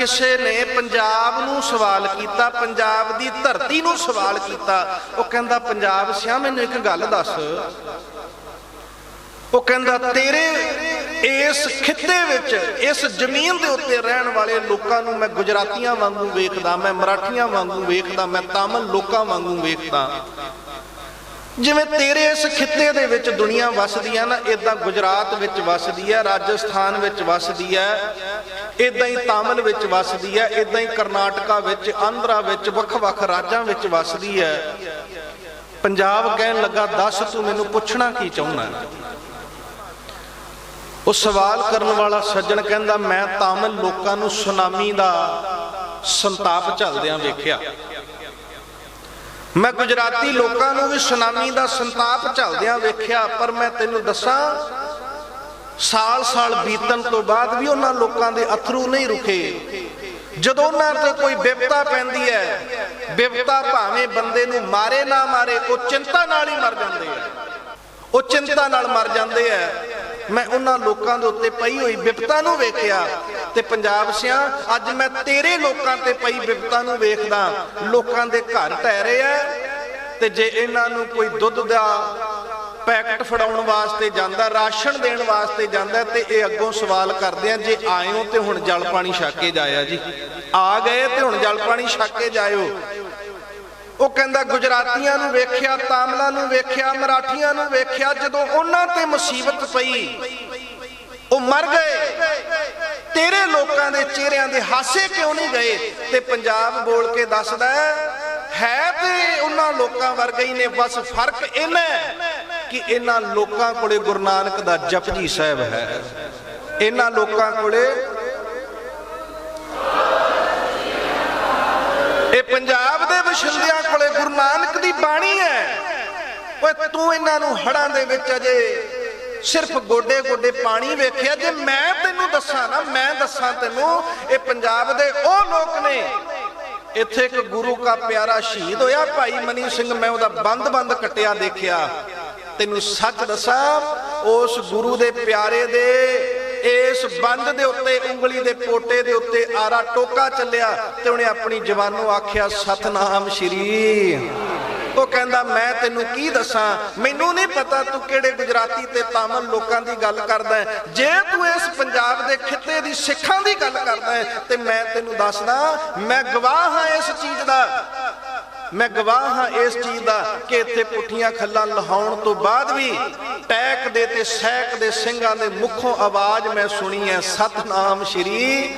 ਕਿਸੇ ਨੇ ਪੰਜਾਬ ਨੂੰ ਸਵਾਲ ਕੀਤਾ, ਪੰਜਾਬ ਦੀ ਧਰਤੀ ਨੂੰ ਸਵਾਲ ਕੀਤਾ, ਉਹ ਕਹਿੰਦਾ, ਪੰਜਾਬ ਸਿਆ, ਮੈਨੂੰ ਇੱਕ ਗੱਲ ਦੱਸ। ਉਹ ਕਹਿੰਦਾ, ਤੇਰੇ ਇਸ ਖਿੱਤੇ ਵਿੱਚ, ਇਸ ਜ਼ਮੀਨ ਦੇ ਉੱਤੇ ਰਹਿਣ ਵਾਲੇ ਲੋਕਾਂ ਨੂੰ ਮੈਂ ਗੁਜਰਾਤੀਆਂ ਵਾਂਗੂ ਵੇਖਦਾ, ਮੈਂ ਮਰਾਠੀਆਂ ਵਾਂਗੂ ਵੇਖਦਾ, ਮੈਂ ਤਾਮਿਲ ਲੋਕਾਂ ਵਾਂਗੂ ਵੇਖਦਾ। ਜਿਵੇਂ ਤੇਰੇ ਇਸ ਖਿੱਤੇ ਦੇ ਵਿੱਚ ਦੁਨੀਆ ਵਸਦੀ ਆ ਨਾ ਇਦਾਂ ਗੁਜਰਾਤ ਵਿੱਚ ਵਸਦੀ ਹੈ, ਰਾਜਸਥਾਨ ਵਿੱਚ ਵਸਦੀ ਹੈ ਇਦਾਂ ਹੀ ਤਾਮਿਲ ਵਿੱਚ ਵਸਦੀ ਹੈ ਇਦਾਂ ਹੀ ਕਰਨਾਟਕਾ ਵਿੱਚ, ਆਂਧਰਾ ਵਿੱਚ, ਵੱਖ-ਵੱਖ ਰਾਜਾਂ ਵਿੱਚ ਵਸਦੀ ਹੈ। ਪੰਜਾਬ ਕਹਿਣ ਲੱਗਾ, ਦੱਸ ਤੂੰ ਮੈਨੂੰ ਪੁੱਛਣਾ ਕੀ ਚਾਹੁੰਦਾ ਉਹ ਸਵਾਲ ਕਰਨ ਵਾਲਾ ਸੱਜਣ ਕਹਿੰਦਾ, ਮੈਂ ਤਾਮਿਲ ਲੋਕਾਂ ਨੂੰ ਸੁਨਾਮੀ ਦਾ ਸੰਤਾਪ ਝੱਲਦਿਆਂ ਵੇਖਿਆ। ਮੈਂ ਗੁਜਰਾਤੀ ਲੋਕਾਂ ਨੂੰ ਵੀ ਸੁਨਾਮੀ ਦਾ ਸੰਤਾਪ ਝੱਲਦਿਆਂ ਵੇਖਿਆ, ਪਰ ਮੈਂ ਤੈਨੂੰ ਦੱਸਾਂ ਸਾਲ-ਸਾਲ ਬੀਤਣ ਤੋਂ ਬਾਅਦ ਵੀ ਉਹਨਾਂ ਲੋਕਾਂ ਦੇ ਅਥਰੂ ਨਹੀਂ ਰੁਕੇ। ਜਦੋਂ ਉਹਨਾਂ ਤੇ ਕੋਈ ਬਿਪਤਾ ਪੈਂਦੀ ਹੈ, ਬਿਪਤਾ ਭਾਵੇਂ ਬੰਦੇ ਨੂੰ ਮਾਰੇ ਨਾ ਮਾਰੇ, ਉਹ ਚਿੰਤਾ ਨਾਲ ਹੀ ਮਰ ਜਾਂਦੇ ਆ। ਉਹ ਚਿੰਤਾ ਨਾਲ ਮਰ ਜਾਂਦੇ ਆ। ਮੈਂ ਉਹਨਾਂ ਲੋਕਾਂ ਦੇ ਉੱਤੇ ਪਈ ਹੋਈ ਵਿਪਤਾ ਨੂੰ ਵੇਖਿਆ ਤੇ ਪੰਜਾਬ ਸਿਆ, ਅੱਜ ਮੈਂ ਤੇਰੇ ਲੋਕਾਂ ਤੇ ਪਈ ਵਿਪਤਾ ਨੂੰ ਵੇਖਦਾ, ਲੋਕਾਂ ਦੇ ਘਰ ਢਹਿ ਰਹੇ ਆ ਤੇ ਜੇ ਇਹਨਾਂ ਨੂੰ ਕੋਈ ਦੁੱਧ ਦਾ ਪੈਕਟ ਫੜਾਉਣ ਵਾਸਤੇ ਜਾਂਦਾ, ਰਾਸ਼ਨ ਦੇਣ ਵਾਸਤੇ ਜਾਂਦਾ, ਤੇ ਇਹ ਅੱਗੋਂ ਸਵਾਲ ਕਰਦੇ ਆ, ਜੇ ਆਇਓ ਤੇ ਹੁਣ ਜਲ ਪਾਣੀ ਛੱਕ ਕੇ ਜਾਇਆ ਜੀ। ਆ ਗਏ ਤੇ ਹੁਣ ਜਲ ਪਾਣੀ ਛੱਕ ਕੇ ਜਾਇਓ। ਉਹ ਕਹਿੰਦਾ ਗੁਜਰਾਤੀਆਂ ਨੂੰ ਵੇਖਿਆ, ਤਾਮਲਾਂ ਨੂੰ ਵੇਖਿਆ, ਮਰਾਠੀਆਂ ਨੂੰ ਵੇਖਿਆ, ਜਦੋਂ ਉਹਨਾਂ ਤੇ ਮੁਸੀਬਤ ਪਈ, ਉਹ ਮਰ ਗਏ। ਤੇਰੇ ਲੋਕਾਂ ਦੇ ਚਿਹਰਿਆਂ ਦੇ ਹਾਸੇ ਕਿਉਂ ਨਹੀਂ ਗਏ? ਤੇ ਪੰਜਾਬ ਬੋਲ ਕੇ ਦੱਸਦਾ ਹੈ ਹੈ ਤੇ ਉਹਨਾਂ ਲੋਕਾਂ ਵਰਗਾ ਹੀ ਨੇ, ਬਸ ਫ਼ਰਕ ਇਹਨਾਂ ਕਿ ਇਹਨਾਂ ਲੋਕਾਂ ਕੋਲੇ ਗੁਰੂ ਨਾਨਕ ਦਾ ਜਪਜੀ ਸਾਹਿਬ ਹੈ। ਇਹਨਾਂ ਲੋਕਾਂ ਕੋਲੇ ਇਹ ਪੰਜਾਬ ਦੇ ਵਸਿੰਦਿਆਂ ਕੋਲੇ ਗੁਰੂ ਨਾਨਕ ਦੀ ਬਾਣੀ ਹੈ ਓਏ, ਤੂੰ ਇਹਨਾਂ ਨੂੰ ਹੜਾਂ ਦੇ ਵਿੱਚ ਅਜੇ ਸਿਰਫ ਗੋਡੇ ਗੋਡੇ ਪਾਣੀ ਵੇਖਿਆ। ਜੇ ਮੈਂ ਤੈਨੂੰ ਦੱਸਾਂ ਨਾ, ਮੈਂ ਦੱਸਾਂ ਤੈਨੂੰ, ਇਹ ਪੰਜਾਬ ਦੇ ਉਹ ਲੋਕ ਨੇ, ਇੱਥੇ ਇੱਕ ਗੁਰੂ ਕਾ ਪਿਆਰਾ ਸ਼ਹੀਦ ਹੋਇਆ। ਭਾਈ ਮਨੀ ਸਿੰਘ, ਮੈਂ ਉਹਦਾ ਬੰਦ-ਬੰਦ ਕਟਿਆ ਦੇਖਿਆ। ਤੈਨੂੰ ਸੱਚ ਦੱਸਾਂ, ਉਸ ਗੁਰੂ ਦੇ ਪਿਆਰੇ ਦੇ, ਇਸ ਬੰਦ ਦੇ ਉੱਤੇ, ਉਂਗਲੀ ਦੇ ਪੋਟੇ ਦੇ ਉੱਤੇ ਆਰਾ ਟੋਕਾ ਚੱਲਿਆ ਤੇ ਉਹਨੇ ਆਪਣੀ ਜ਼ਬਾਨੋਂ ਆਖਿਆ, ਸਤਨਾਮ ਸ਼੍ਰੀ ਉਹ ਕਹਿੰਦਾ, ਮੈਂ ਤੈਨੂੰ ਕੀ ਦੱਸਾਂ? ਮੈਨੂੰ ਨਹੀਂ ਪਤਾ ਤੂੰ ਕਿਹੜੇ ਗੁਜਰਾਤੀ ਤੇ ਤਾਮਿਲ ਲੋਕਾਂ ਦੀ ਗੱਲ ਕਰਦਾ ਜੇ ਤੂੰ ਇਸ ਪੰਜਾਬ ਦੇ ਖਿੱਤੇ ਦੀ ਸਿੱਖਾਂ ਦੀ ਗੱਲ ਕਰਦਾ ਤੇ ਮੈਂ ਤੈਨੂੰ ਦੱਸਦਾ, ਮੈਂ ਗਵਾਹ ਹਾਂ ਇਸ ਚੀਜ਼ ਦਾ। ਮੈਂ ਗਵਾਹ ਹਾਂ ਇਸ ਚੀਜ਼ ਦਾ ਕਿ ਇੱਥੇ ਪੁੱਠੀਆਂ ਖੱਲਾਂ ਲਹਾਉਣ ਤੋਂ ਬਾਅਦ ਵੀ ਟੈਕ ਦੇ ਤੇ ਸੈਕ ਦੇ ਸਿੰਘਾਂ ਦੇ ਮੁਖੋਂ ਆਵਾਜ਼ ਮੈਂ ਸੁਣੀ ਹੈ, ਸਤਨਾਮ ਸ਼੍ਰੀ